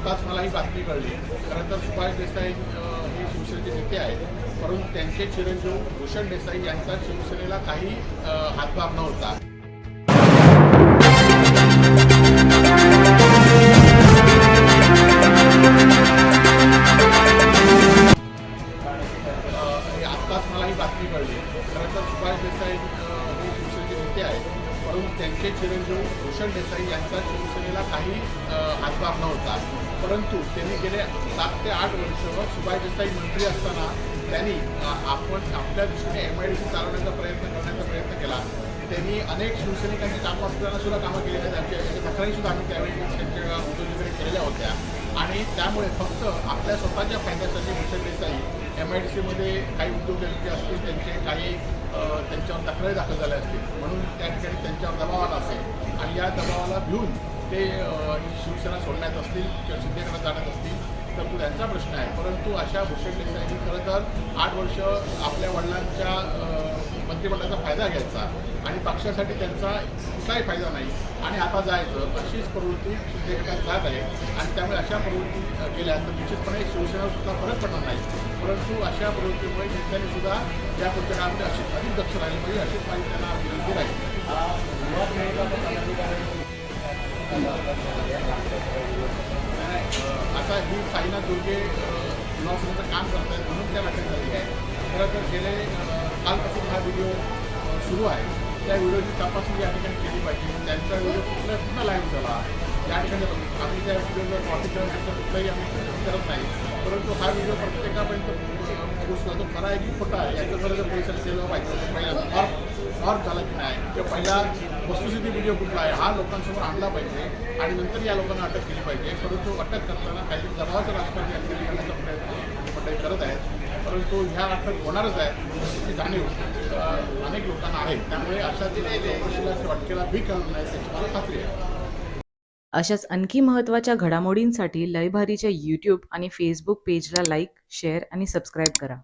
आत्ताच मला ही बातमी कळली. खरं तर सुभाष देसाई हे शिवसेनेचे नेते आहेत. परंतु त्यांचे चिरंजीव भूषण देसाई यांचा शिवसेनेला काही हातभार नव्हता. हे आत्ताच मला ही बातमी कळली. खरं तर सुभाष देसाई हे शिवसेनेचे नेते आहेत. परंतु त्यांचे चिरंजीव भूषण देसाई यांचा शिवसेनेला काही हातभार नव्हता. परंतु त्यांनी गेले सात ते आठ वर्ष सुभाष देसाई मंत्री असताना त्यांनी आपण आपल्या दृष्टीने एम आय डी सी चालवण्याचा प्रयत्न करण्याचा प्रयत्न केला. त्यांनी अनेक शिवसैनिकांची कामं असताना सुद्धा कामं केलेली आहेत. तक्रारीसुद्धा तक्रारी सुद्धा आम्ही त्यावेळी त्यांच्या उद्योजकडे केलेल्या होत्या. आणि त्यामुळे फक्त आपल्या स्वतःच्या फायद्यासाठी Bhushan Desai M I D सीमध्ये काही उद्योग असतील त्यांचे काही त्यांच्यावर तक्रारी दाखल झाल्या असतील. म्हणून त्या ठिकाणी त्यांच्यावर दबाव आला असेल. आणि या दबावाला भिवून ते शिवसेना सोडण्यात असतील किंवा शिंदेकडे जाण्यात असतील तर तो त्यांचा प्रश्न आहे. परंतु अशा भूषण देसाईंनी खरं तर आठ वर्ष आपल्या वडिलांच्या मंत्रिमंडळाचा फायदा घ्यायचा आणि पक्षासाठी त्यांचा कुठलाही फायदा नाही. आणि आता जायचं अशीच प्रवृत्ती शिंदे गटात जात आहे आणि त्यामुळे अशा प्रवृत्ती अ, केल्या तर निश्चितपणे शिवसेनासुद्धा फरक पडणार नाही. परंतु अशा प्रवृत्तीमुळे नेत्यांनी सुद्धा या पुस्तकामध्ये अशी अधिक दक्ष राहिली पाहिजे अशीच माहिती त्यांना विनंती राहील. आता ही साईनाथ दुर्गे युनिव्हर्सिटीचं काम करत आहेत म्हणून त्या अटक झाली आहे. खरं तर गेले कालपासून हा व्हिडिओ सुरू आहे. त्या व्हिडिओची तपासणी या ठिकाणी केली पाहिजे. त्यांचा व्हिडिओ कुठला कुठला लाईव्ह झाला? या ठिकाणी आम्ही त्या व्हिडिओवर कॉपी करण्याचं कुठलाही आम्ही करत नाही. परंतु हा व्हिडिओ प्रत्येकापर्यंत पोहोचला. तो खरा आहे की खोटा आहे. याच्याकडे जर पोलिसांनी केलं पाहिजे. पहिला ऑफ ऑफ झाला की नाही? किंवा पहिला वस्तुस्थिती व्हिडिओ कुठला आहे? हा लोकांसमोर आणला पाहिजे. आणि नंतर या लोकांना अटक केली पाहिजे. परंतु अटक करताना काहीतरी दबावाचं राजकारण या ठिकाणी करण्याचा प्रयत्न मंडळी करत आहेत परंतु ह्या अटक होणारच आहे याची जाणीव. अनेक लोकांना आहे. त्यामुळे अशा चौकशीला किंवा अटकेला भी करणार नाही त्याची मला खात्री आहे. अशाच आणखी महत्त्वाच्या घडामोडींसाठी लयभारीच्या यूट्यूब आणि फेसबुक पेजला लाईक शेअर आणि सबस्क्राईब करा.